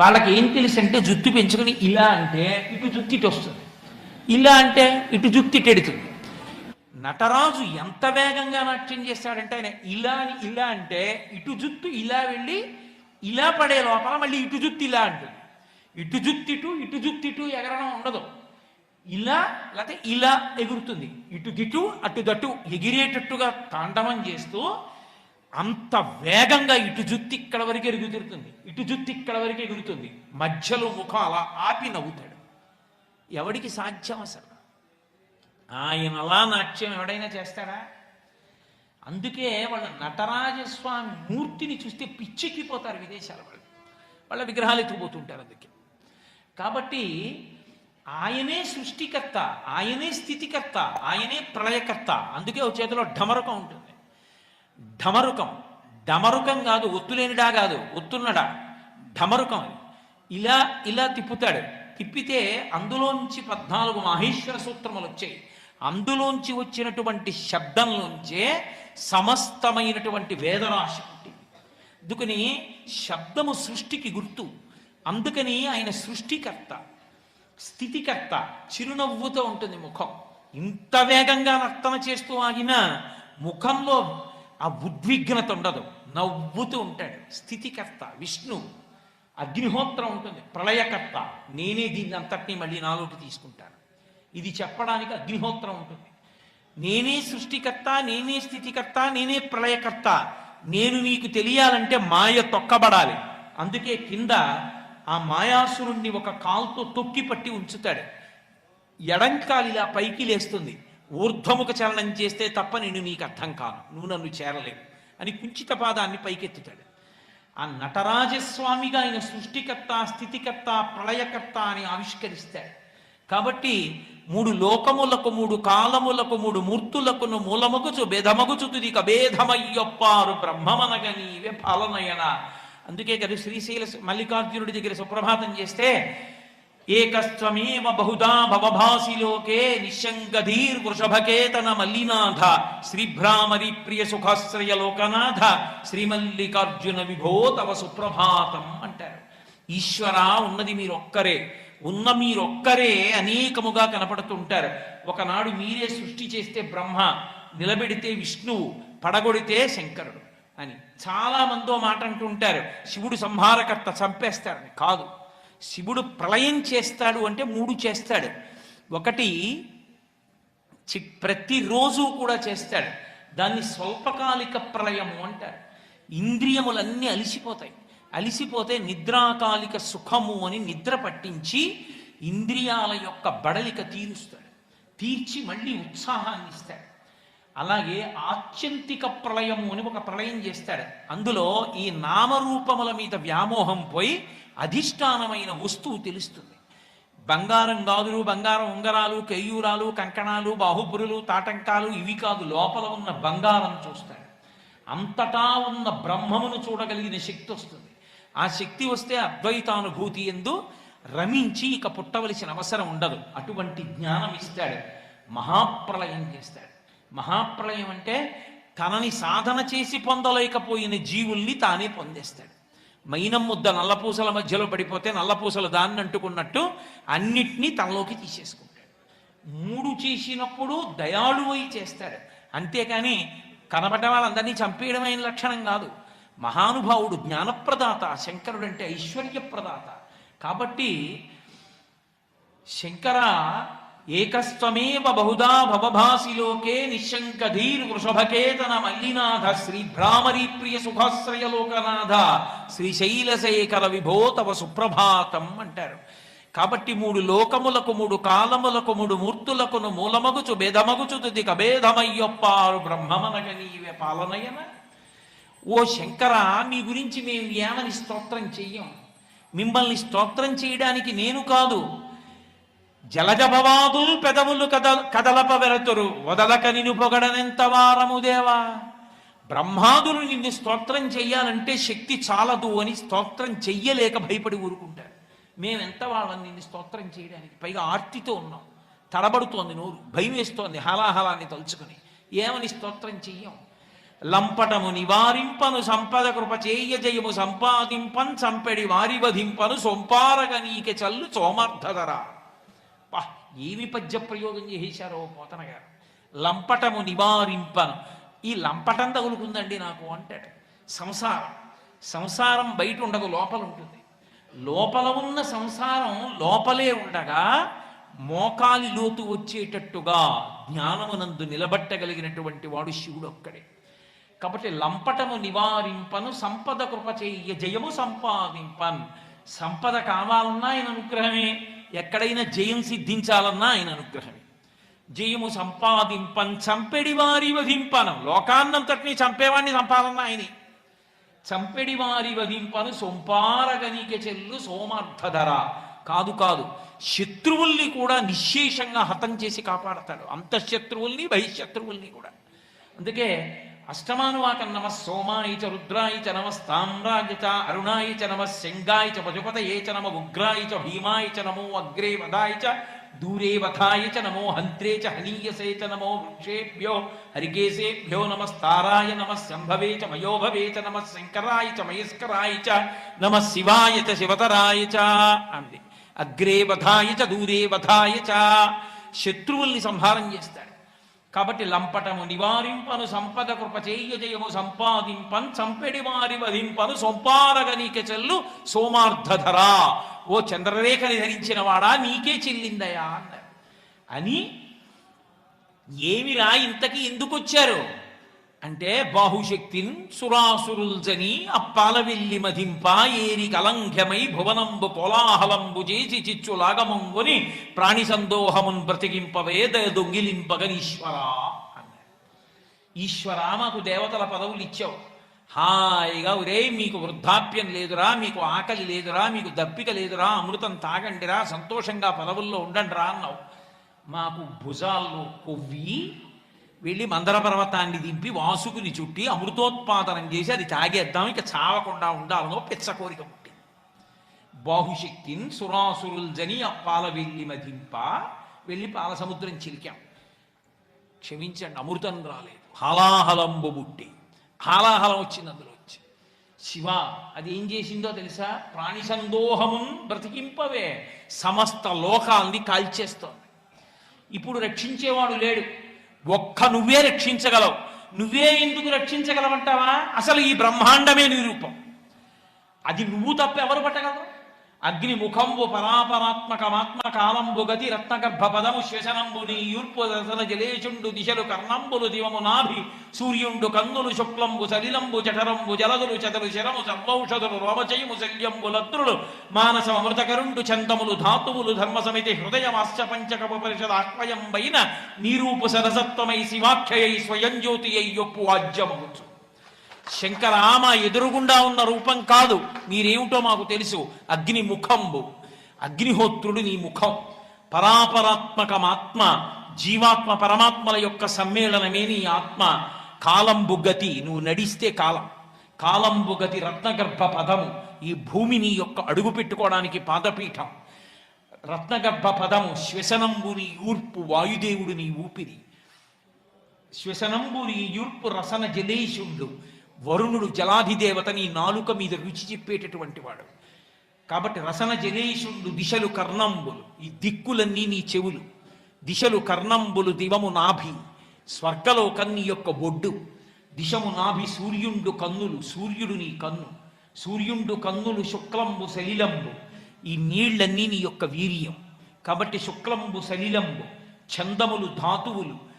వాళ్ళకి ఏం తెలుసు అంటే జుత్తు పెంచుకొని ఇలా అంటే ఇటు జుత్తు ఇటు వస్తుంది. ఇలా అంటే ఇటు జుత్తు ఇటు ఎడుతుంది. నటరాజు ఎంత వేగంగా నాట్యం చేస్తాడంటే ఆయన ఇలా అని ఇలా అంటే ఇటు జుత్తు ఇలా వెళ్ళి ఇలా పడే లోపల మళ్ళీ ఇటు జుత్తు ఇలా అంటుంది. ఇటు జుత్తిటు ఇటు ఇటు ఎగరడం ఉండదు. ఇలా లేకపోతే ఇలా ఎగురుతుంది. ఇటు గిటు అటు దటు ఎగిరేటట్టుగా తాండవం చేస్తూ అంత వేగంగా ఇటు జుత్తి ఇక్కడ వరకు ఎరుగుతిరుతుంది ఇటు జుత్తి ఇక్కడ వరకు ఎగురుతుంది. మధ్యలో ముఖం అలా ఆపి నవ్వుతాడు. ఎవడికి సాధ్యం అసలు? ఆయన అలా నాట్యం ఎవడైనా చేస్తాడా? అందుకే వాళ్ళ నటరాజస్వామి మూర్తిని చూస్తే పిచ్చెక్కిపోతారు విదేశాల వాళ్ళు. వాళ్ళ విగ్రహాలు ఎత్తుకుపోతుంటారు అందుకే. కాబట్టి ఆయనే సృష్టికర్త ఆయనే స్థితికర్త ఆయనే ప్రళయకర్త. అందుకే ఒక చేతిలో ఢమరకం ఉంటుంది. ఢమరుకం ఢమరుకం కాదు ఒత్తులేనిడా కాదు ఒత్తున్నడా. ఢమరుకం ఇలా ఇలా తిప్పుతాడు. తిప్పితే అందులోంచి పద్నాలుగు మహేశ్వర సూత్రములు వచ్చాయి. అందులోంచి వచ్చినటువంటి శబ్దంలోంచే సమస్తమైనటువంటి వేదరాశి ఉంటుంది అందుకని శబ్దము సృష్టికి గుర్తు. అందుకని ఆయన సృష్టికర్త స్థితికర్త చిరునవ్వుతో ఉంటుంది ముఖం. ఇంత వేగంగా నర్తన చేస్తూ ఆగిన ముఖంలో ఆ ఉద్విగ్నత ఉండదు. నవ్వుతూ ఉంటాడు. స్థితికర్త విష్ణు అగ్నిహోత్రం ఉంటుంది. ప్రళయకర్త. నేనే దీన్ని అంతటినీ మళ్ళీ నాలోకి తీసుకుంటాను. ఇది చెప్పడానికి అగ్నిహోత్రం ఉంటుంది. నేనే సృష్టికర్త నేనే స్థితికర్త నేనే ప్రళయకర్త. నేను నీకు తెలియాలంటే మాయ తొక్కబడాలి. అందుకే కింద ఆ మాయాసురుణ్ణి ఒక కాల్తో తొక్కి పట్టి ఉంచుతాడు. ఎడంకాలు ఇలా పైకి లేస్తుంది. ఊర్ధ్వముఖ చలనం చేస్తే తప్ప నేను నీకు అర్థం కాను. నువ్వు నన్ను చేరలేవు. అని కుంచిత పాదాన్ని పైకెత్తుతాడు. ఆ నటరాజస్వామిగా ఆయన సృష్టికర్త స్థితికర్త ప్రళయకర్త అని ఆవిష్కరిస్తాడు. కాబట్టి మూడు లోకములకు మూడు కాలములకు మూడు మూర్తులకును మూలమగుచు భేదమగుచు తుది కభేదమయ్యొప్పారు బ్రహ్మమనగ నీవే ఫలనయన. అందుకే కదా శ్రీశైల మల్లికార్జునుడి దగ్గర సుప్రభాతం చేస్తే ఏకస్త్వమేవ బహుదా భవభాసి లోకే నిశంగధీర్ వృషభకేతన మల్లినాథ శ్రీభ్రామరి ప్రియ సుఖాశ్రయ లోకనాథ శ్రీమల్లికార్జున విభో తవ సుప్రభాతం అంటారు. ఈశ్వర ఉన్నది మీరొక్కరే ఉన్న మీరొక్కరే అనేకముగా కనపడుతుంటారు. ఒకనాడు మీరే సృష్టి చేస్తే బ్రహ్మ నిలబెడితే విష్ణువు పడగొడితే శంకరుడు అని చాలా మందో మాట అంటుంటారు శివుడు సంహారకర్త చంపేస్తారని కాదు. శివుడు ప్రళయం చేస్తాడు అంటే మూడు చేస్తాడు. ఒకటి చి- ప్రతిరోజు కూడా చేస్తాడు. దాన్ని స్వల్పకాలిక ప్రళయము అంటారు. ఇంద్రియములన్నీ అలిసిపోతాయి. అలిసిపోతే నిద్రాకాలిక సుఖము అని నిద్ర పట్టించి ఇంద్రియాల యొక్క బడలిక తీరుస్తాడు. తీర్చి మళ్ళీ ఉత్సాహాన్ని ఇస్తాడు. అలాగే ఆత్యంతిక ప్రళయము అని ఒక ప్రళయం చేస్తాడు. అందులో ఈ నామరూపముల మీద వ్యామోహం పోయి అధిష్టానమైన వస్తువు తెలుస్తుంది. బంగారం గాజులు బంగారం ఉంగరాలు కయ్యూరాలు కంకణాలు బాహుపురులు తాటంకాలు ఇవి కాదు లోపల ఉన్న బంగారం చూస్తాడు. అంతటా ఉన్న బ్రహ్మమును చూడగలిగిన శక్తి వస్తుంది. ఆ శక్తి వస్తే అద్వైతానుభూతి ఎందు రమించి ఇక పుట్టవలసిన అవసరం ఉండదు. అటువంటి జ్ఞానం ఇస్తాడు. మహాప్రళయం చేస్తాడు. మహాప్రళయం అంటే తనని సాధన చేసి పొందలేకపోయిన జీవుల్ని తానే పొందేస్తాడు. మైనం ముద్ద నల్లపూసల మధ్యలో పడిపోతే నల్లపూసలు దాన్ని అంటుకున్నట్టు అన్నిటినీ తనలోకి తీసేసుకుంటాడు. మూడు చేసినప్పుడు దయాళువై చేస్తాడు. అంతేకాని కనబడ్డ వాళ్ళందరినీ చంపేయడమైన లక్షణం కాదు. మహానుభావుడు జ్ఞానప్రదాత శంకరుడు అంటే ఐశ్వర్యప్రదాత. కాబట్టి శంకర ఏకస్త్వమేవ బహుదా భవభాసి లోకే నిశంకధీర్ వృషభకేతన మల్లినాథ శ్రీ భ్రామరీ ప్రియ సుఖాశ్రయ లోకనాథ శ్రీశైలశేఖర విభో తవ సుప్రభాతం అంటారు. కాబట్టి మూడు లోకములకు మూడు కాలములకు మూడు మూర్తులకును మూలమగుచు భేదమగుచు తుది కభేదమయ్యొప్పారు బ్రహ్మమనగ నీవే పాలనయన. ఓ శంకర మీ గురించి మేము ఏమని స్తోత్రం చెయ్యం? మిమ్మల్ని స్తోత్రం చేయడానికి నేను కాదు. జలజభవాదులు పెదవులు కద కదలప వెరతురు వదలక నిను పొగడనెంత వారము దేవా? బ్రహ్మాదులు నిన్ను స్తోత్రం చెయ్యాలంటే శక్తి చాలదు అని స్తోత్రం చెయ్యలేక భయపడి ఊరుకుంటారు. మేమెంత వాళ్ళని నిన్ను స్తోత్రం చేయడానికి పైగా ఆర్తితో ఉన్నాం. తడబడుతోంది నోరు భయం వేస్తోంది హలాహలాన్ని తలుచుకుని. ఏమని స్తోత్రం చెయ్యం? లంపటము నివారింపను సంపద కృప చేయ జయము సంపాదింపన్ చంపెడి వారి వధింపను సొంపారగ నీకె చల్లు సోమర్థధర. ఏమి పద్య ప్రయోగం చేశారో పోతన గారు లంపటము నివారింపను. ఈ లంపటం తగులుకుందండి నాకు అంటాడు. సంసారం. సంసారం బయట ఉండదు లోపల ఉంటుంది లోపల ఉన్న సంసారం లోపలే ఉండగా మోకాలి లోతు వచ్చేటట్టుగా జ్ఞానమునందు నిలబట్టగలిగినటువంటి వాడు శివుడు ఒక్కడే కాబట్టి లంపటము నివారింపను సంపద కృప చెయ్య జయము సంపాదింపన్. సంపద కావాలన్నా ఆయన అనుగ్రహమే. ఎక్కడైనా జయం సిద్ధించాలన్నా ఆయన అనుగ్రహమే. జయము సంపాదింపన్ చంపెడి వారి వధింపనం. లోకాన్నంతటినీ చంపేవాడిని చంపాలన్నా ఆయనే. చంపెడి వారి వధింపను సొంపారగనిక చెల్లు సోమార్థధర. కాదు కాదు. శత్రువుల్ని కూడా నిశ్శేషంగా హతం చేసి కాపాడతాడు. అంతఃశత్రువుల్ని బహిశత్రువుల్ని కూడా. అందుకే అష్టమానువాకం నమ సోమాయి చ రుద్రాయి చ నమ నమస్తామ్రాయ చ అరుణాయి చ నమ శంగాయి చ పశుపతయే చ నమ ఉగ్రాయి చ భీమాయ చ నమో అగ్రే వదాయ చ దూరే వధాయ చ నమో హంత్రే చ హనీయసే చ నమో వృక్షేభ్యో హరికేశేభ్యో నమస్తారాయ నమ శంభవే చ మయోభవే చ నమ శంకరాయ చ మయస్కరాయ చ నమ శివాయ చ శివతరాయ చ అంది. అగ్రే వధాయ చ దూరే వధాయ చ. శత్రువుల్ని సంహారం చేస్తాడు. కాబట్టి లంపటము నివారింపను సంపద కృప చేయ జయము సంపాదింపన్ చంపెడి వారి వధింపను సొంపారగనీక చెల్లు సోమార్థధరా ఓ చంద్రరేఖని ధరించిన వాడా నీకే చెల్లిందయా అన్నారు. అని ఏమిరా ఇంతకీ ఎందుకు వచ్చారు అంటే బాహుశక్తిన్ సురాసురుల్జని అప్పాలవెల్లి మధింప ఏరి కలంఘ్యమై భువనంబు కోలాహలంబు చేసి చిచ్చు లాగమంగుని ప్రాణి సందోహమున్ బ్రతికింపవే దయ దొంగిలింపగనీశ్వరా అన్నారు ఈశ్వరా మాకు దేవతల పదవులు ఇచ్చావు హాయిగా ఒరే మీకు వృద్ధాప్యం లేదురా మీకు ఆకలి లేదురా మీకు దప్పిక లేదురా అమృతం తాగండిరా సంతోషంగా పదవుల్లో ఉండండిరా అన్నావు. మాకు భుజాల్లో కొవ్వి వెళ్ళి మందర పర్వతాన్ని దింపి వాసుకుని చుట్టి అమృతోత్పాదనం చేసి అది తాగేద్దాం. ఇక చావకుండా ఉండాలనో పిచ్చ కోరిక పుట్టింది. బాహుశక్తిని సురాసురుల్ జని అప్పాల వెళ్ళి మధింప. వెళ్ళి పాల సముద్రం చిలికాం. క్షమించండి అమృతం రాలేదు. హలాహలంబు బుట్టి హాలాహలం వచ్చింది అందులో వచ్చి. శివ అది ఏం చేసిందో తెలుసా? ప్రాణి సందోహమున్ బ్రతికింపవే. సమస్త లోకాల్ని కాల్చేస్తోంది. ఇప్పుడు రక్షించేవాడు లేడు. ఒక్క నువ్వే రక్షించగలవు. నువ్వే ఎందుకు రక్షించగలవంటావా? అసలు ఈ బ్రహ్మాండమే నిరూపం అది నువ్వు తప్ప ఎవరు పట్టగలరు? అగ్నిముఖంబు పరాపరాత్మకమాత్మ కాలంబు గతి రత్నగర్భ పదము శ్వశనంబు నీ యూర్పు దశన జలేషుండు దిశలు కర్ణంబులు దివము నాభి సూర్యుండు కందులు శుక్లంబు సలిలంబు జఠరంబు జలదులు చదలు శరము సర్వౌషధులు రోమచయము శల్యంబు లద్రులు మానస అమృతకరుండు చందములు ధాతువులు ధర్మ సమితి హృదయ పంచకపు పరిషద ఆక్వయంబైన నీరూపు సరసత్వమై శివాఖ్యయై స్వయం జ్యోతి అయ్యొప్పు వాజ్యమవుచు శంకరామ ఎదురుగుండా ఉన్న రూపం కాదు. మీరేమిటో మాకు తెలుసు. అగ్ని ముఖంబు. అగ్నిహోత్రుడు నీ ముఖం. పరాపరాత్మకమాత్మ జీవాత్మ పరమాత్మల యొక్క సమ్మేళనమే నీ ఆత్మ. కాలంబు గతి. నువ్వు నడిస్తే కాలం. కాలంబు గతి రత్నగర్భ పదము. ఈ భూమి నీ యొక్క అడుగు పెట్టుకోవడానికి పాదపీఠం. రత్నగర్భ పదము. శ్వసనంబు నీ ఊర్పు వాయుదేవుడు నీ ఊపిరి. శ్వసనంబు నీ యూర్పు రసన జలేషుడు వరుణుడు జలాధిదేవత నీ నాలుక మీద రుచి చెప్పేటటువంటి వాడు. కాబట్టి రసన జలేషుండు దిశలు కర్ణంబులు ఈ దిక్కులన్నీ నీ చెవులు. దిశలు కర్ణంబులు దివము నాభి స్వర్గలోకన్ని యొక్క బొడ్డు. దిశము నాభి సూర్యుండు కన్నులు సూర్యుడు నీ కన్ను. సూర్యుండు కన్నులు శుక్లంబు సలిలంబు ఈ నీళ్ళన్నీ నీ యొక్క వీర్యం. కాబట్టి శుక్లంబు సలిలంబు చందములు ధాతువులు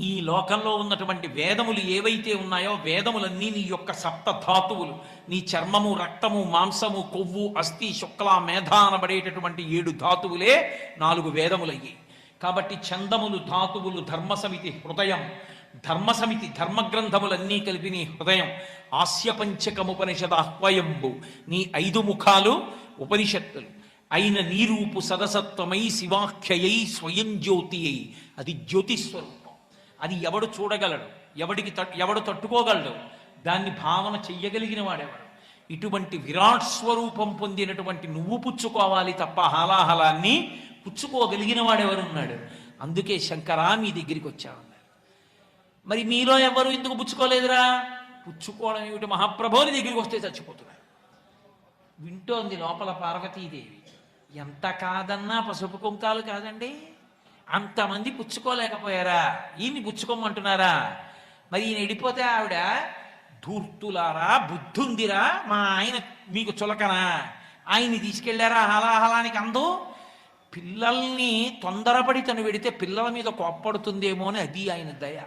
ఈ లోకంలో ఉన్నటువంటి వేదములు ఏవైతే ఉన్నాయో వేదములన్నీ నీ యొక్క సప్త ధాతువులు నీ చర్మము రక్తము మాంసము కొవ్వు అస్థి శుక్ల మేధ అనబడేటటువంటి ఏడు ధాతువులే నాలుగు వేదములయ్యాయి కాబట్టి చందములు ధాతువులు ధర్మ సమితి హృదయం. ధర్మ సమితి ధర్మగ్రంథములన్నీ కలిపి నీ హృదయం. ఆస్య అహ్వయంబు. నీ ఐదు ముఖాలు ఉపనిషత్తులు. అయిన నీరూపు సదసత్వమై శివాఖ్యయై స్వయం జ్యోతి అది జ్యోతిస్వరూపం. అది ఎవడు చూడగలడు? ఎవడికి ఎవడు తట్టుకోగలడు? దాన్ని భావన చెయ్యగలిగిన వాడెవడు? ఇటువంటి విరాట్ స్వరూపం పొందినటువంటి నువ్వు పుచ్చుకోవాలి తప్ప హలాహలాన్ని పుచ్చుకోగలిగిన వాడెవరున్నాడు? అందుకే శంకరా మీ దగ్గరికి వచ్చామన్నారు మరి మీలో ఎవరు ఎందుకు పుచ్చుకోలేదురా? పుచ్చుకోవడం ఏమిటి? మహాప్రభుని దగ్గరికి వస్తే చచ్చిపోతున్నారు. వింటోంది లోపల పార్వతీదేవి. ఎంత కాదన్నా పసుపు కుంకాలు కాదండి? అంతమంది పుచ్చుకోలేకపోయారా? ఈయన్ని పుచ్చుకోమంటున్నారా? మరి ఈయన ఎడిపోతే ఆవిడ ధూర్తులారా బుద్ధుందిరా మా ఆయన మీకు చులకనా? ఆయన్ని తీసుకెళ్ళారా హలాహలానికి అందు? పిల్లల్ని తొందరపడి తను వెడితే పిల్లల మీద కోప్పడుతుందేమో అని అది ఆయన దయ.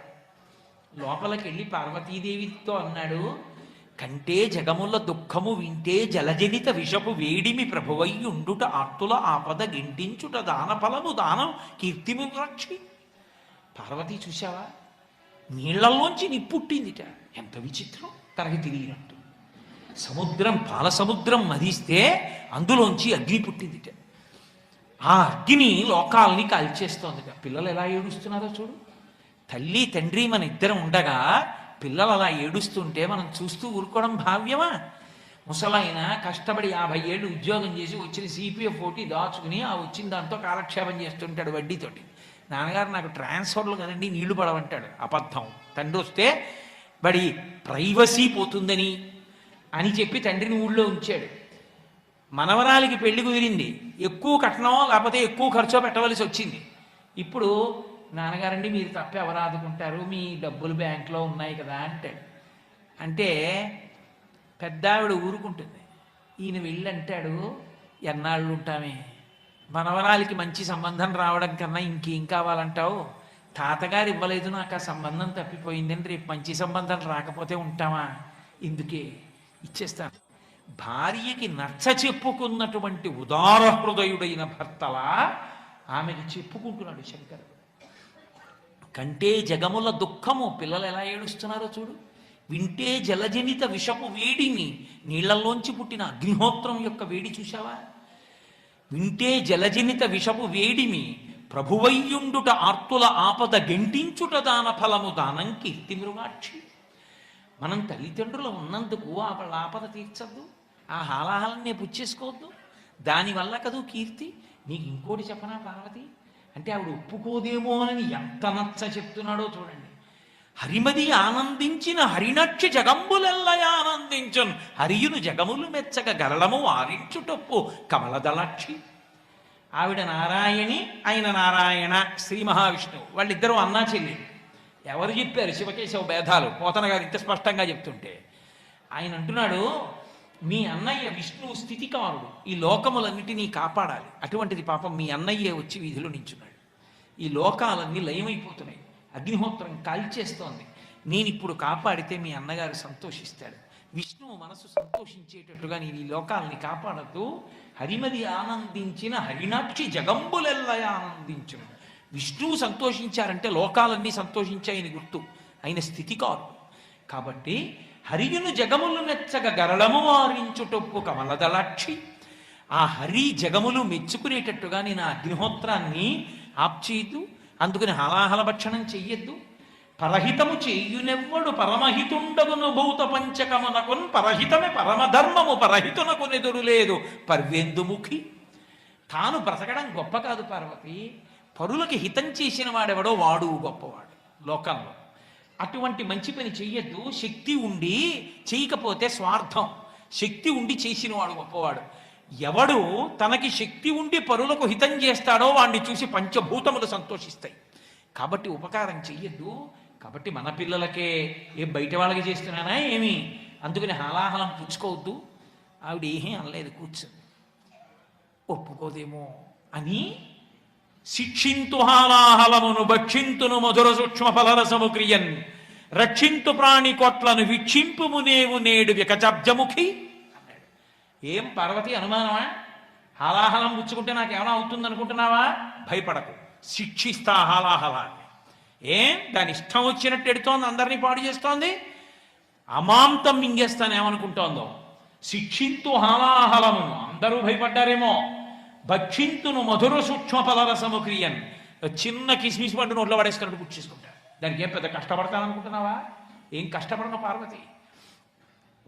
లోపలికి వెళ్ళి పార్వతీదేవితో అన్నాడు కంటే జగముల దుఃఖము వింటే జలజనిత విషపు వేడిమి ప్రభువయ్యుండుట ఆత్తుల ఆపద గింటించుట దానఫలము దానం కీర్తిము రక్షి. పార్వతి చూశావా? నీళ్ళలోంచి నిప్పుట్టిందిట. ఎంత విచిత్రం. తనకి తెలియనట్టు. సముద్రం పాల సముద్రం మదిస్తే అందులోంచి అగ్ని పుట్టిందిట. ఆ అగ్ని లోకాలని కాల్చేస్తోందిట. పిల్లలు ఎలా ఏడుస్తున్నారో చూడు. తల్లి తండ్రి మన ఇద్దరం ఉండగా పిల్లలు అలా ఏడుస్తుంటే మనం చూస్తూ ఊరుకోవడం భావ్యమా? ముసలైన కష్టపడి యాభై ఏళ్ళు ఉద్యోగం చేసి వచ్చిన సిపిఎఫ్ ఒకటి దాచుకుని ఆ వచ్చిన దాంతో కాలక్షేపం చేస్తుంటాడు వడ్డీతోటి. నాన్నగారు నాకు ట్రాన్స్ఫర్లు కదండి నీళ్ళు పడవంటాడు. అబద్ధం. తండ్రి వస్తే బడి ప్రైవసీ పోతుందని అని చెప్పి తండ్రిని ఊళ్ళో ఉంచాడు. మనవరాలికి పెళ్ళి కుదిరింది. ఎక్కువ కట్నం లేకపోతే ఎక్కువ ఖర్చు పెట్టవలసి వచ్చింది. ఇప్పుడు నాన్నగారండి మీరు తప్ప ఎవరు ఆదుకుంటారు? మీ డబ్బులు బ్యాంకులో ఉన్నాయి కదా అంటాడు అంటే పెద్ద ఆవిడ ఊరుకుంటుంది. ఈయన వెళ్ళి అంటాడు ఎన్నాళ్ళు ఉంటామే మనవరాలికి మంచి సంబంధం రావడం కన్నా ఇంకేం కావాలంటావు? తాతగారు ఇవ్వలేదు నాకు ఆ సంబంధం తప్పిపోయిందని రేపు మంచి సంబంధం రాకపోతే ఉంటామా? ఇందుకే ఇచ్చేస్తాను. భార్యకి నచ్చ చెప్పుకున్నటువంటి ఉదార హృదయుడైన భర్తలా ఆమెకి చెప్పుకుంటున్నాడు శంకరుడు కంటే జగముల దుఃఖము పిల్లలు ఎలా ఏడుస్తున్నారో చూడు. వింటే జలజనిత విషపు వేడిని నీళ్ళలోంచి పుట్టిన అగ్నిహోత్రం యొక్క వేడి చూశావా? వింటే జలజనిత విషపు వేడిమి ప్రభువయ్యుండుట ఆర్తుల ఆపద గెంటించుట దాన ఫలము దానం కీర్తి మృగాక్షి. మనం తల్లిదండ్రులు ఉన్నందుకు ఆ వాళ్ళ ఆపద తీర్చద్దు. ఆ హాలాహలనే పుచ్చేసుకోవద్దు. దానివల్ల కదూ కీర్తి? నీకు ఇంకోటి చెప్పనా పార్వతి? అంటే ఆవిడ ఒప్పుకోదేమో అని ఎంత నచ్చ చెప్తున్నాడో చూడండి. హరిమది ఆనందించిన హరినక్షి జగంబులెల్లయ ఆనందించున్. హరియును జగములు మెచ్చక గరళము వారించుటప్పు కమలదలక్షి. ఆవిడ నారాయణి ఆయన నారాయణ శ్రీ మహావిష్ణువు. వాళ్ళిద్దరూ అన్నా చెల్లి. ఎవరు చెప్పారు శివకేశవ భేదాలు? పోతన గారు ఇంత స్పష్టంగా చెప్తుంటే. ఆయన అంటున్నాడు మీ అన్నయ్య విష్ణువు స్థితికారుడు. ఈ లోకములన్నిటినీ కాపాడాలి. అటువంటిది పాపం మీ అన్నయ్యే వచ్చి వీధిలో నించున్నాడు. ఈ లోకాలన్నీ లయమైపోతున్నాయి. అగ్నిహోత్రం కాల్చేస్తోంది. నేను ఇప్పుడు కాపాడితే మీ అన్నగారు సంతోషిస్తాడు విష్ణువు మనసు సంతోషించేటట్టుగా నేను ఈ లోకాలని కాపాడద్దు. హరిమది ఆనందించిన హరినాక్షి జగంబులెల్లయ ఆనందించును. విష్ణువు సంతోషించారంటే లోకాలన్నీ సంతోషించాయని గుర్తు. ఆయన స్థితికారు కాబట్టి హరియును జగములు మెచ్చగ గరళము వారించుటొప్పు కమలదలాక్షి. ఆ హరి జగములు మెచ్చుకునేటట్టుగా నేను ఆ అగ్నిహోత్రాన్ని ఆప్చేయద్దు అందుకని హలాహల భక్షణం చెయ్యొద్దు. పరహితము చేయునెవ్వడు పరమహితుండగును భూత పంచకమునకున్ పరహితమే పరమధర్మము పరహితునకు నెదురు లేదు పర్వేందుముఖి. తాను బ్రతకడం గొప్ప కాదు పార్వతి. పరులకి హితం చేసిన వాడెవడో వాడు గొప్పవాడు లోకంలో. అటువంటి మంచి పని చెయ్యొద్దు. శక్తి ఉండి చేయకపోతే స్వార్థం. శక్తి ఉండి చేసినవాడు గొప్పవాడు. ఎవడు తనకి శక్తి ఉండి పరులకు హితం చేస్తాడో వాడిని చూసి పంచభూతములు సంతోషిస్తాయి. కాబట్టి ఉపకారం చెయ్యొద్దు. కాబట్టి మన పిల్లలకే ఏ బయట వాళ్ళకి చేస్తున్నానా ఏమి? అందుకని హలాహలం పుచ్చుకోవద్దు. ఆవిడ ఏమీ అనలేదు కూర్చుంది ఒప్పుకోదేమో అని శిక్షింతు హాలాహలమును భక్షింతును మధుర సూక్ష్మ ఫలరసము క్రియన్. రక్షింతు ప్రాణి కొట్లను విక్షింపుము నేవు నేడు వికచబ్జముఖి ఏం పార్వతి అనుమానమా? హాలాహలం పుచ్చుకుంటే నాకేమైనా అవుతుంది అనుకుంటున్నావా భయపడకు. శిక్షిస్తా హాలాహలాన్ని. ఏం? దాని ఇష్టం వచ్చినట్టు ఎడుతోంది అందరినీ పాడు చేస్తోంది. అమాంతం మింగేస్తానేమనుకుంటోందో. శిక్షింతు హాలాహలమును. అందరూ భయపడ్డారేమో. భక్షింతును మధుర సూక్ష్మ పదరసము క్రియన్ చిన్న కిస్మిస్ పండు నోట్లో పడేసుకున్నట్టు పుచ్చేసుకుంటాడు దానికి ఏం పెద్ద కష్టపడతాననుకుంటున్నావా? ఏం కష్టపడను పార్వతి?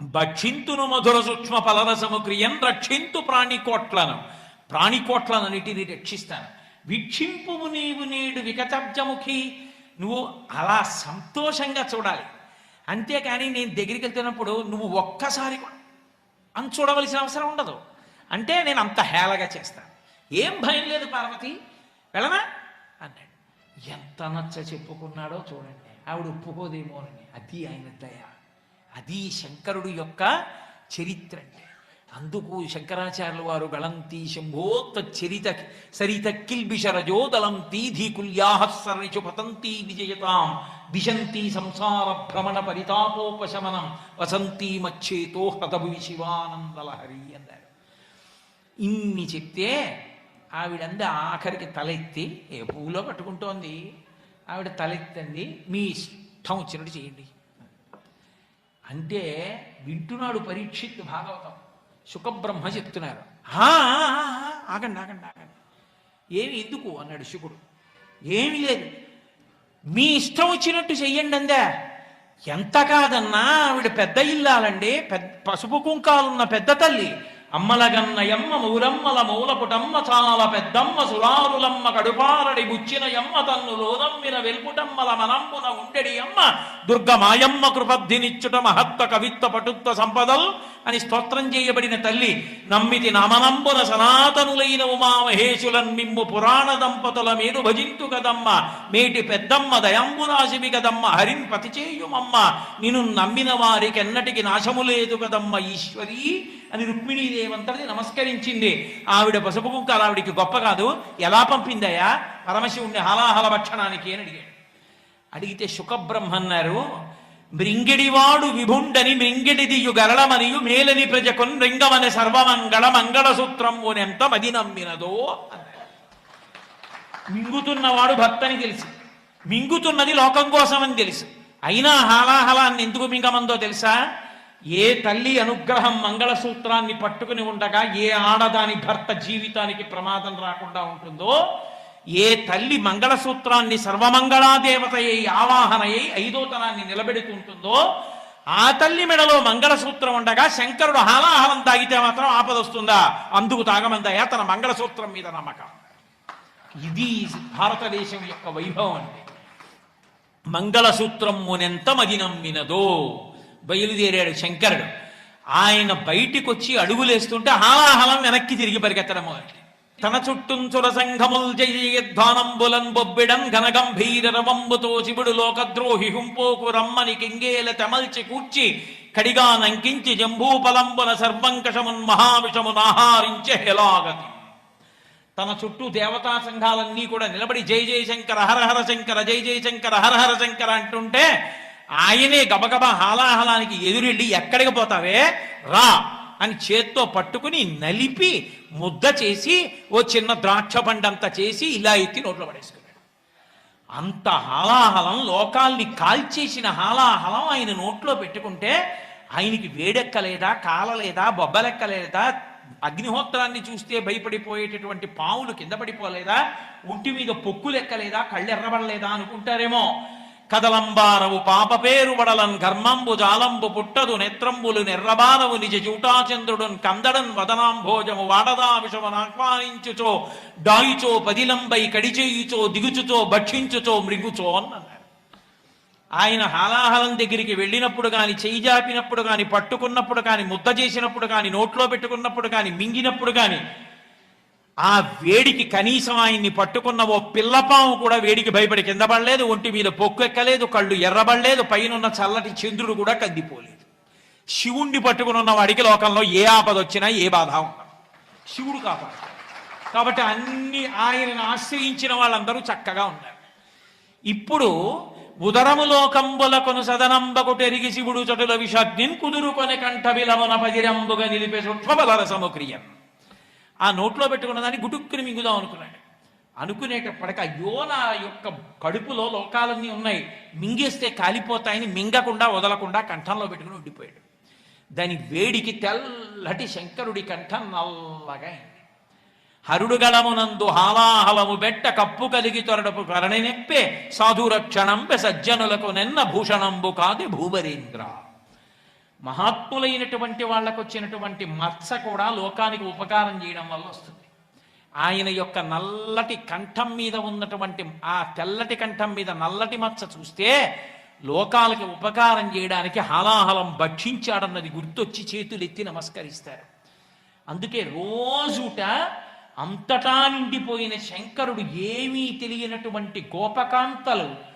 భక్షింతును మధుర సూక్ష్మ ఫలరసము క్రియన్ రక్షింతు ప్రాణికోట్లను. ప్రాణికోట్లనన్నిటిని రక్షిస్తాను. వీక్షింపుము నీవు నేడు వికతబ్జముఖి. నువ్వు అలా సంతోషంగా చూడాలి. అంతేకాని నేను దగ్గరికి వెళ్తున్నప్పుడు నువ్వు ఒక్కసారి అని చూడవలసిన అవసరం ఉండదు. అంటే నేను అంత హేళగా చేస్తాను. ఏం భయం లేదు పార్వతి. వెళ్ళనా? అన్నాడు. ఎంత నచ్చ చెప్పుకున్నాడో చూడండి. ఆవిడ ఒప్పుకోదేమోనని అది ఆయన దయ. అది శంకరుడు యొక్క చరిత్ర అంటే అందుకు శంకరాచార్యుల వారు గళంతి శంభోత్త చరిత సరిత కిల్బిషరజో దళంతి ధీకుల్యాహస్సరిచు పతంతి విజయతాం. దిశంతి సంసార భ్రమణ పరితాపోపశమనం. వసంతి మచ్చేతో హతభువి శివానందలహరి అన్నారు. ఇన్ని చెప్తే ఆవిడంది ఆఖరికి తలెత్తి ఏ పువ్వులో కట్టుకుంటోంది ఆవిడ తలెత్తండి మీ ఇష్టం వచ్చినట్టు చేయండి. అంటే వింటున్నాడు పరీక్షిత్ భాగవతం. శుకబ్రహ్మ చెప్తున్నారు. ఆగండి ఆగండి ఆగండి. ఏమి ఎందుకు? అన్నాడు శుకుడు. ఏమి లేదు. మీ ఇష్టం వచ్చినట్టు చెయ్యండి అందా. ఎంత కాదన్నా ఆవిడ పెద్ద ఇల్లాలండి పెద్ద పసుపు కుంకాలున్న పెద్ద తల్లి. అమ్మలగన్నయమ్మ మూరమ్మల మూలపుటమ్మ చాలా పెద్దమ్మ సురారులమ్మ కడుపారడి బుచ్చిన యమ్మ తన్ను లోదమ్మిన వెల్పుటమ్మల మనంబున ఉండెడి అమ్మ దుర్గ మాయమ్మ కృపద్ధినిచ్చుట మహత్వ కవిత్వ పటుత్వ సంపదల్ అని స్తోత్రం చేయబడిన తల్లి నమ్మితి నమనంబున సనాతనులైన ఉమామహేశులన్ మిమ్ము పురాణ దంపతుల మీరు భజింతు కదమ్మ. మేటి పెద్దమ్మ దయంబునాశివి కదమ్మ. హరిన్ పతిచేయుమమ్మ నిన్ను నమ్మిన వారికి ఎన్నటికి నాశము లేదు కదమ్మ ఈశ్వరీ. అని రుక్మిణీదేవంతటి నమస్కరించింది. ఆవిడ పసుపు కుంకాలు ఆవిడికి గొప్ప కాదు. ఎలా పంపిందయ్యా? పరమశివుణ్ణి హలాహల భక్షణానికి అని అడిగాడు. అడిగితే శుకబ్రహ్మ అన్నారు మృంగిడివాడు విభుండని మృంగిడిదియు గరళమనియు మేలని ప్రజకున్ మృంగమని సర్వమంగళ మంగళసూత్రం ఓనెంత మది నమ్మినదో మింగుతున్నవాడు భర్తని తెలుసు. మింగుతున్నది లోకం కోసమని తెలుసు. అయినా హాలాహలాన్ని ఎందుకు మింగమందో తెలుసా? ఏ తల్లి అనుగ్రహం మంగళసూత్రాన్ని పట్టుకుని ఉండగా ఏ ఆడదాని భర్త జీవితానికి ప్రమాదం రాకుండా ఉంటుందో ఏ తల్లి మంగళసూత్రాన్ని సర్వమంగళాదేవతయ్యి ఆవాహనయ్యి ఐదోతనాన్ని నిలబెడుతుంటుందో ఆ తల్లి మెడలో మంగళసూత్రం ఉండగా శంకరుడు హాలాహలం తాగితే మాత్రం ఆపదొస్తుందా అందుకు తాగమందయ్యా తన మంగళసూత్రం మీద నమ్మకం. ఇది భారతదేశం యొక్క వైభవం అండి. మంగళసూత్రం మునెంత మది నమ్మినదో బయలుదేరాడు శంకరుడు ఆయన బయటికి వచ్చి అడుగులేస్తుంటే హాలాహలం వెనక్కి తిరిగి పరిగెత్తడం మొదలెట్టాడు. తన చుట్టూంచుల సంఘముల్ జయధ్వానంబులన్ బొబ్బిడం ఘనగంభీర రవంబుతో శివుడు లోకద్రోహి హుంపోకు రమ్మని కింగేల తెమల్చి కూర్చి కడిగా నంకించి జంబూపలంబుల సర్వంకషమున్ మహావిషమునాహారించే హెలాగతి తన చుట్టూ దేవతా సంఘాలన్నీ కూడా నిలబడి జై జై శంకర హరహర శంకర జై జై శంకర హరహర శంకర అంటుంటే ఆయనే గబగబా హాలాహలానికి ఎదురెళ్ళి ఎక్కడికి పోతావే? రా అని చేత్తో పట్టుకుని నలిపి ముద్ద చేసి ఓ చిన్న ద్రాక్ష పండంత చేసి ఇలా ఎత్తి నోట్లో పడేసుకున్నాడు. అంత హాలాహలం లోకాల్ని కాల్చేసిన హాలాహలం ఆయన నోట్లో పెట్టుకుంటే ఆయనకి వేడెక్కలేదా కాలలేదా బొబ్బలెక్కలేదా అగ్నిహోత్రాన్ని చూస్తే భయపడిపోయేటటువంటి పావులు కింద పడిపోలేదా ఒంటి మీద పొక్కులెక్కలేదా కళ్ళెర్రబడలేదా అనుకుంటారేమో. కదలంబారవు పాప పేరు వడలన్ ఘర్మంబు జాలంబు పుట్టదు నెత్రంబులు నెర్రబారవు నిజ జూటాచంద్రుడున్ కందడన్ వదనాంభోజము వాడదా విషమను ఆహ్వానించుచో డాయిచో పదిలంబై కడిచేయుచో దిగుచుచో భక్షించుచో మృగుచో ఆయన హాలాహలం దగ్గరికి వెళ్ళినప్పుడు కానీ చేయి జాపినప్పుడు కానీ పట్టుకున్నప్పుడు కానీ ముద్ద చేసినప్పుడు కానీ నోట్లో పెట్టుకున్నప్పుడు కానీ మింగినప్పుడు కానీ ఆ వేడికి కనీసం ఆయన్ని పట్టుకున్న ఓ పిల్లపాము కూడా వేడికి భయపడి కింద పడలేదు ఒంటి మీద పొక్కు ఎక్కలేదు కళ్ళు ఎర్రబడలేదు పైనున్న చల్లటి చంద్రుడు కూడా కందిపోలేదు. శివుణ్ణి పట్టుకుని ఉన్న వాడికి లోకంలో ఏ ఆపద వచ్చినా ఏ బాధ ఉండదు. శివుడు కాపాడు. కాబట్టి అన్ని ఆయనను ఆశ్రయించిన వాళ్ళందరూ చక్కగా ఉన్నారు. ఇప్పుడు ఉదరములో కంబులకొను సదనంబకుటెరిగి శివుడు చటుల విషాగ్ని కుదురుకొని కంఠ విలమున పదిరంబుగా నిలిపే సుష్మబల రసముక్రియం ఆ నోట్లో పెట్టుకున్న దాన్ని గుటుక్కుని మింగుదాం అనుకున్నాడు. అనుకునేటప్పటికి అయ్యో నా యొక్క కడుపులో లోకాలన్నీ ఉన్నాయి. మింగేస్తే కాలిపోతాయని మింగకుండా వదలకుండా కంఠంలో పెట్టుకుని ఉండిపోయాడు. దాని వేడికి తెల్లటి శంకరుడి కంఠం నల్లగా అయింది. హరుడుగళమునందు హాలాహలము బెట్ట కప్పు కలిగి తొరడపు కరణి నెప్పే సాధురక్షణంబె సజ్జనులకు నెన్న భూషణంబు కాది భూవరేంద్ర. మహాత్ములైనటువంటి వాళ్ళకు వచ్చినటువంటి మత్స కూడా లోకానికి ఉపకారం చేయడం వల్ల వస్తుంది. ఆయన యొక్క నల్లటి కంఠం మీద ఉన్నటువంటి ఆ తెల్లటి కంఠం మీద నల్లటి మచ్చ చూస్తే లోకాలకి ఉపకారం చేయడానికి హలాహలం భక్షించాడన్నది గుర్తొచ్చి చేతులెత్తి నమస్కరిస్తారు. అందుకే రోజుట అంతటా నిండిపోయిన శంకరుడు ఏమీ తెలియనటువంటి గోపకాంతలు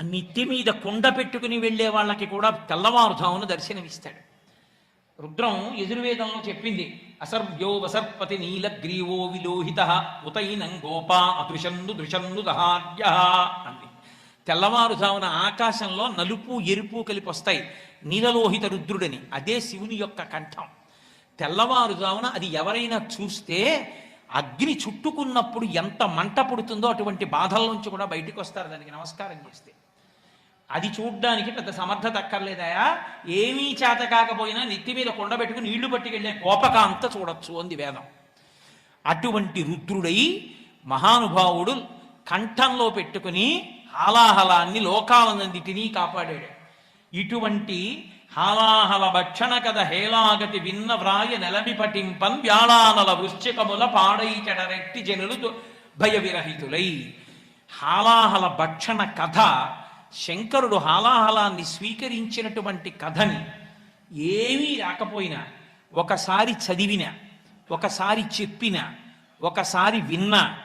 నెత్తి మీద కుండ పెట్టుకుని వెళ్ళే వాళ్ళకి కూడా తెల్లవారుజామున దర్శనమిస్తాడు. రుద్రం యజుర్వేదంలో చెప్పింది అసర్వ్యో వసర్పతి నీల గ్రీవో విలోహిత ఉతైనం గోపా అదృశన్ను దృశన్ను దహార్య అంది. తెల్లవారుజామున ఆకాశంలో నలుపు ఎరుపు కలిపి వస్తాయి నీలలోహిత రుద్రుడని అదే శివుని యొక్క కంఠం. తెల్లవారుజామున అది ఎవరైనా చూస్తే అగ్ని చుట్టుకున్నప్పుడు ఎంత మంట పుడుతుందో అటువంటి బాధల నుంచి కూడా బయటికి వస్తారు దానికి నమస్కారం చేస్తే. అది చూడ్డానికి పెద్ద సమర్థత అక్కర్లేదయా? ఏమీ చేత కాకపోయినా నెత్తి మీద కొండ పెట్టుకుని నీళ్ళు పట్టుకెళ్ళే కోపకాంత చూడొచ్చు అంది వేదం. అటువంటి రుద్రుడై మహానుభావుడు కంఠంలో పెట్టుకుని హాలాహలాన్ని లోకాలన్నిటినీ కాపాడాడు. ఇటువంటి హాలాహల భక్షణ కథ హేలాగతి విన్న వ్రాయ నెలమి పటింపన్ వ్యాళానల వృశ్చికముల పాడై చెడరెట్టి జనులు భయ విరహితులై హాలాహల భక్షణ కథ శంకరుడు హాలాహలాన్ని స్వీకరించినటువంటి కథని ఏమీ రాకపోయినా ఒకసారి చదివిన ఒకసారి చెప్పిన ఒకసారి విన్నా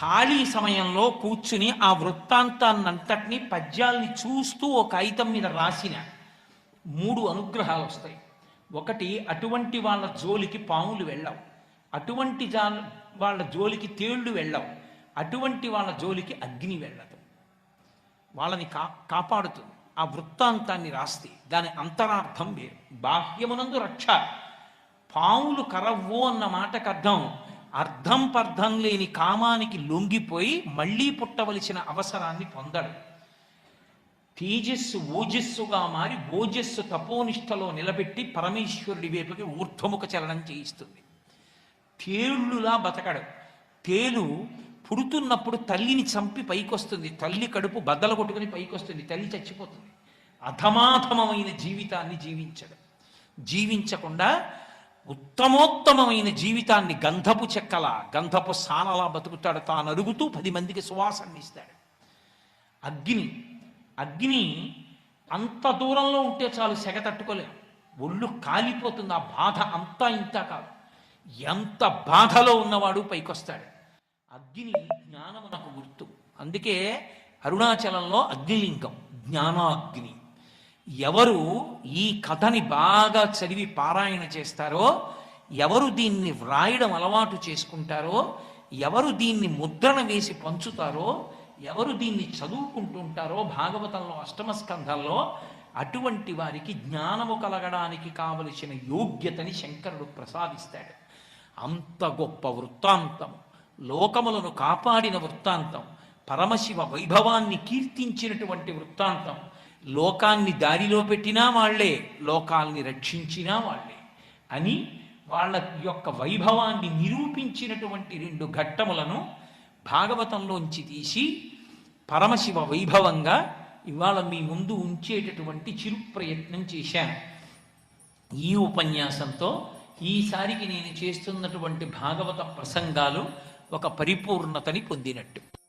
ఖాళీ సమయంలో కూర్చుని ఆ వృత్తాంతాన్నంతటినీ పద్యాల్ని చూస్తూ ఒక కాగితం మీద రాసిన మూడు అనుగ్రహాలు వస్తాయి. ఒకటి అటువంటి వాళ్ళ జోలికి పాములు వెళ్ళవు. అటువంటి వాళ్ళ జోలికి తేళ్ళు వెళ్ళవు. అటువంటి వాళ్ళ జోలికి అగ్ని వెళ్ళదు. వాళ్ళని కా కాపాడుతుంది. ఆ వృత్తాంతాన్ని రాస్తే దాని అంతరార్థం వేరు. బాహ్యమునందు రక్ష. పాములు కరవ్వు అన్న మాటకు అర్థం. అర్థం పర్థం లేని కామానికి లొంగిపోయి మళ్ళీ పుట్టవలసిన అవసరాన్ని పొందడు. తేజస్సు ఓజస్సుగా మారి ఓజస్సు తపోనిష్టలో నిలబెట్టి పరమేశ్వరుడి వైపుకి ఊర్ధ్వముఖ చలనం చేయిస్తుంది. తేళ్ళులా బతకడు. తేలు పుడుతున్నప్పుడు తల్లిని చంపి పైకొస్తుంది. తల్లి కడుపు బద్దలు కొట్టుకుని పైకొస్తుంది. తల్లి చచ్చిపోతుంది. అధమాధమమైన జీవితాన్ని జీవించడం. జీవించకుండా ఉత్తమోత్తమమైన జీవితాన్ని గంధపు చెక్కల గంధపు సానలా బతుకుతాడు. తాను అరుగుతూ పది మందికి సువాసన ఇస్తాడు. అగ్ని అగ్ని అంత దూరంలో ఉంటే చాలు సెగ తట్టుకోలేం. ఒళ్ళు కాలిపోతుంది. ఆ బాధ అంతా ఇంత కాదు. ఎంత బాధలో ఉన్నవాడు పైకొస్తాడు. అగ్ని జ్ఞానమునకు గుర్తు. అందుకే అరుణాచలంలో అగ్నిలింగం జ్ఞానాగ్ని. ఎవరు ఈ కథని బాగా చదివి పారాయణ చేస్తారో ఎవరు దీన్ని వ్రాయడం అలవాటు చేసుకుంటారో ఎవరు దీన్ని ముద్రణ వేసి పంచుతారో ఎవరు దీన్ని చదువుకుంటుంటారో భాగవతంలో అష్టమ స్కంధంలో అటువంటి వారికి జ్ఞానము కలగడానికి కావలసిన యోగ్యతని శంకరుడు ప్రసాదిస్తాడు. అంత గొప్ప వృత్తాంతం లోకములను కాపాడిన వృత్తాంతం పరమశివ వైభవాన్ని కీర్తించినటువంటి వృత్తాంతం. లోకాన్ని దారిలో పెట్టినా వాళ్ళే లోకాల్ని రక్షించినా వాళ్ళే అని వాళ్ళ యొక్క వైభవాన్ని నిరూపించినటువంటి రెండు ఘట్టములను భాగవతంలోంచి తీసి పరమశివ వైభవంగా ఇవాళ మీ ముందు ఉంచేటటువంటి చిరు ప్రయత్నం చేశాను. ఈ ఉపన్యాసంతో ఈసారికి నేను చేస్తున్నటువంటి భాగవత ప్రసంగాలు ఒక పరిపూర్ణతని పొందినట్టు.